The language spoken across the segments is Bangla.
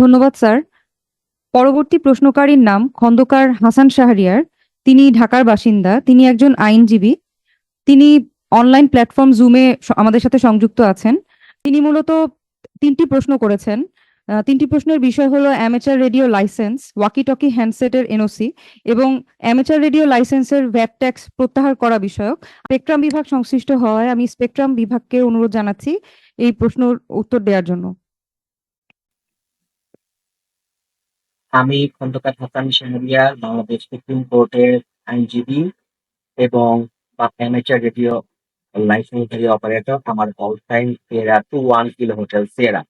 ধন্যবাদ, স্যার। পরবর্তী প্রশ্নকারীর নাম খন্দকার হাসান শাহরিয়ার। তিনি ঢাকার বাসিন্দা। তিনি একজন আইনজীবী। তিনি অনলাইন প্ল্যাটফর্ম জুমে আমাদের সাথে সংযুক্ত আছেন। তিনি মূলত তিনটি প্রশ্ন করেছেন। তিনটি প্রশ্নের বিষয় হলো amateur radio license walkie talkie হ্যান্ডসেটের NOC এবং অ্যামেচার রেডিও লাইসেন্সের ভ্যাট ট্যাক্স প্রত্যাহার করা বিষয়ক। স্পেকট্রাম বিভাগ সংশ্লিষ্ট হওয়ায় আমি স্পেকট্রাম বিভাগকে অনুরোধ জানাচ্ছি এই প্রশ্নের উত্তর দেওয়ার জন্য। আমি খন্দকার হাসান শাহরিয়া, বাংলাদেশ সুপ্রিম কোর্টের আইনজীবী এবং অ্যামেচার রেডিও লাইসেন্সারি অপারেটর আমার call sign sierra two one kilo hotel sierra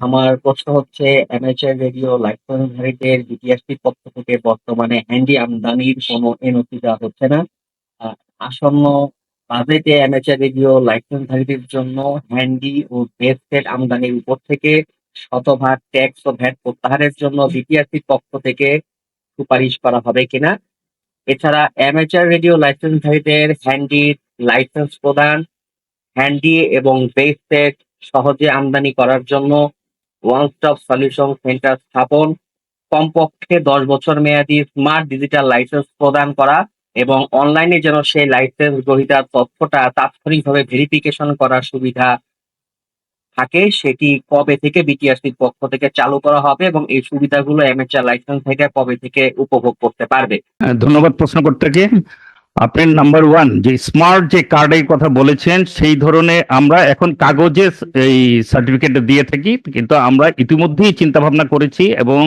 আমার প্রশ্ন হচ্ছে অ্যামেচার রেডিও লাইসেন্সধারীদের বিটিআরসির পক্ষ থেকে বর্তমানে হ্যান্ডি আমদানির কোনো এনওসি দেওয়া হচ্ছে না। আসন্ন বাজেটে অ্যামেচার রেডিও লাইসেন্সধারীদের জন্য হ্যান্ডি ও বেসেট আমদানির উপর থেকে শতভাগ ট্যাক্স ও ভ্যাট প্রত্যাহারের জন্য বিটিআরসির পক্ষ থেকে সুপারিশ করা হবে কিনা? এছাড়া অ্যামেচার রেডিও লাইসেন্সধারীদের হ্যান্ডি লাইসেন্স প্রদান হ্যান্ডি এবং বেস সেট সহজে আমদানি করার জন্য ওয়ান স্টপ সলিউশন সেন্টার স্থাপন, কমপক্ষে দশ বছর মেয়াদী স্মার্ট ডিজিটাল লাইসেন্স প্রদান করা এবং অনলাইনে যেন সেই লাইসেন্স গ্রহীতার তথ্যটা তাৎক্ষণিকভাবে ভেরিফিকেশন করার সুবিধা থাকে সেটি কবে থেকে বিটিআরসির পক্ষ থেকে চালু করা হবে এবং এই সুবিধাগুলো অ্যামেচার লাইসেন্স থেকে কবে থেকে উপভোগ করতে পারবে? হ্যাঁ, ধন্যবাদ প্রশ্নকর্তাকে আপনার নাম্বার ওয়ান যে স্মার্ট যে কার্ডের কথা বলেছেন সেই ধরনের আমরা এখন কাগজে এই সার্টিফিকেট দিয়ে থাকি কিন্তু আমরা ইতিমধ্যেই চিন্তা ভাবনা করেছি এবং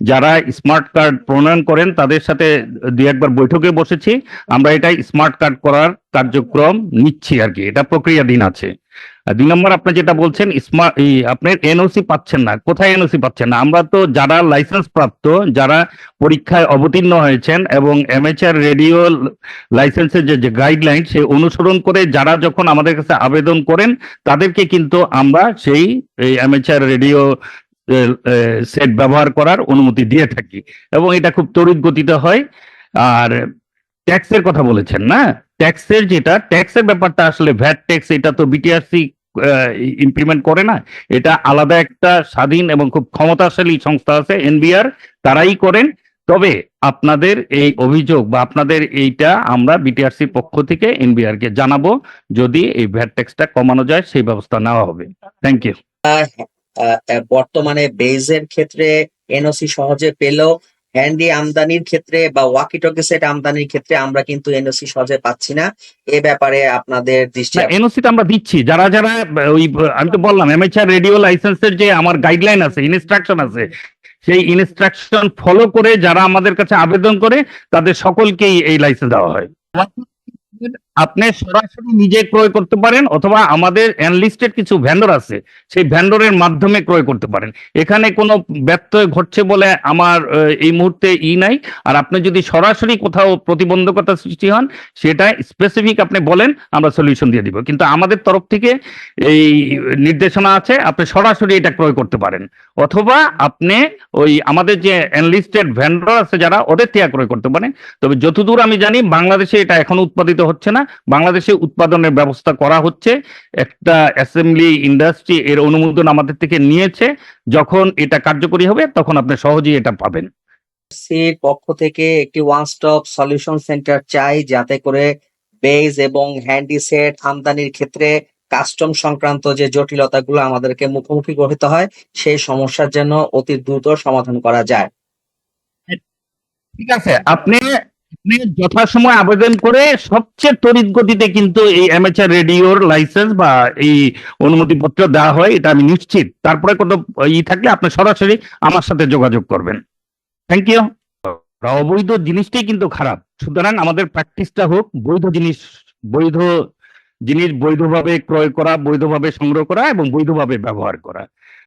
যারা স্মার্ট কার্ড প্রণয়ন করেন তাদের সাথে দুই একবার বৈঠকে বসেছি। আমরা এটা স্মার্ট কার্ড করার কার্যক্রম নিচ্ছি আর কি এটা প্রক্রিয়াধীন আছে। দুই নম্বর আপনি যেটা বলছেন আপনার এনওসি পাচ্ছেন না। কোথায় এনওসি পাচ্ছেন না? আমরা তো যারা লাইসেন্স প্রাপ্ত যারা পরীক্ষায় অবতীর্ণ হয়েছেন এবং এমএচআর রেডিও লাইসেন্সের যে গাইডলাইন সে অনুসরণ করে যারা যখন আমাদের কাছে আবেদন করেন, তাদেরকে কিন্তু আমরা সেই এমএচআর রেডিও সেট ব্যবহার করার অনুমতি দিয়ে থাকি। এবং এটা খুব তড়িৎ গতিতে হয়। আর ট্যাক্সের কথা বলেছেন না? ট্যাক্সের যেটা ট্যাক্সের ব্যাপারটা আসলে ভ্যাট ট্যাক্স এটা তো বিটিআরসি ইমপ্লিমেন্ট করে না। এটা আলাদা একটা স্বাধীন এবং খুব ক্ষমতাশালী সংস্থা আছে এনবিআর তারাই করেন। তবে আপনাদের এই অভিযোগ বা আপনাদের এইটা আমরা বিটিআরসির পক্ষ থেকে এনবিআর কে জানাব, যদি এই ভ্যাট ট্যাক্সটা কমানো যায়, সেই ব্যবস্থা নেওয়া হবে। থ্যাংক ইউ বর্তমানে বেজের ক্ষেত্রে এনওসি সহজে পেলেও হ্যান্ডি আমদানির ক্ষেত্রে বা ওয়াকি টকি সেট আমদানির ক্ষেত্রে আমরা কিন্তু এনওসি সহজে পাচ্ছি না। এ ব্যাপারে আপনাদের দৃষ্টি এনওসি তো আমরা দিচ্ছি। যারা যারা ওই আমি তো বললাম এমএচআর রেডিও লাইসেন্সের যে আমার গাইডলাইন আছে ইনস্ট্রাকশন আছে সেই ইনস্ট্রাকশন ফলো করে যারা আমাদের কাছে আবেদন করে তাদের সকলকেই এই লাইসেন্স দেওয়া হয়। আপনি সরাসরি নিজে ক্রয় করতে পারেন অথবা আমাদের অ্যানলিস্টেড কিছু ভ্যান্ডর আছে, সেই ভ্যান্ডরের মাধ্যমে ক্রয় করতে পারেন। এখানে কোনো ব্যত্যয় ঘটছে বলে আমার এই মুহূর্তে ই নাই। আর আপনি যদি সরাসরি কোথাও প্রতিবন্ধকতা সৃষ্টি হন, সেটা স্পেসিফিক আপনি বলেন, আমরা সলিউশন দিয়ে দিব। কিন্তু আমাদের তরফ থেকে এই নির্দেশনা আছে, আপনি সরাসরি এটা ক্রয় করতে পারেন। অথবা আপনি ওই আমাদের যে এনলিস্টেড ভ্যান্ডর আছে যারা, ওদের থেকে ক্রয় করতে পারেন। তবে যতদূর আমি জানি, বাংলাদেশে এটা এখন উৎপাদিত হচ্ছে না। বাংলাদেশে উৎপাদনের ব্যবস্থা করা হচ্ছে। একটা অ্যাসেম্বলি ইন্ডাস্ট্রি এর অনুমোদন আমাদের থেকে নিয়েছে। যখন এটা কার্যকরী হবে তখন আপনি সহজেই এটা পাবেন। সির পক্ষ থেকে একটি ওয়ান স্টপ সলিউশন সেন্টার চাই যাতে করে বেজ এবং হ্যান্ডিসেট আমদানির ক্ষেত্রে কাস্টম সংক্রান্ত যে জটিলতাগুলো আমাদেরকে মুখোমুখি করতে হয় সেই সমস্যার জন্য অতি দ্রুত সমাধান করা যায়। ঠিক আছে। আপনি আপনি যথাসময় আবেদন করে সবচেয়ে তড়িৎ গতিতে কিন্তু এই অ্যামেচার রেডিওর লাইসেন্স বা এই অনুমতিপত্র দেওয়া হয়, এটা আমি নিশ্চিত। তারপরে কোনো ই থাকলে আপনি সরাসরি আমার সাথে যোগাযোগ করবেন। থ্যাংক ইউ অবৈধ জিনিসটাই কিন্তু খারাপ। সুতরাং আমাদের প্র্যাকটিসটা হোক, বৈধ জিনিস বৈধ জিনিস বৈধভাবে ক্রয় করা, বৈধভাবে সংগ্রহ করা এবং বৈধভাবে ব্যবহার করা।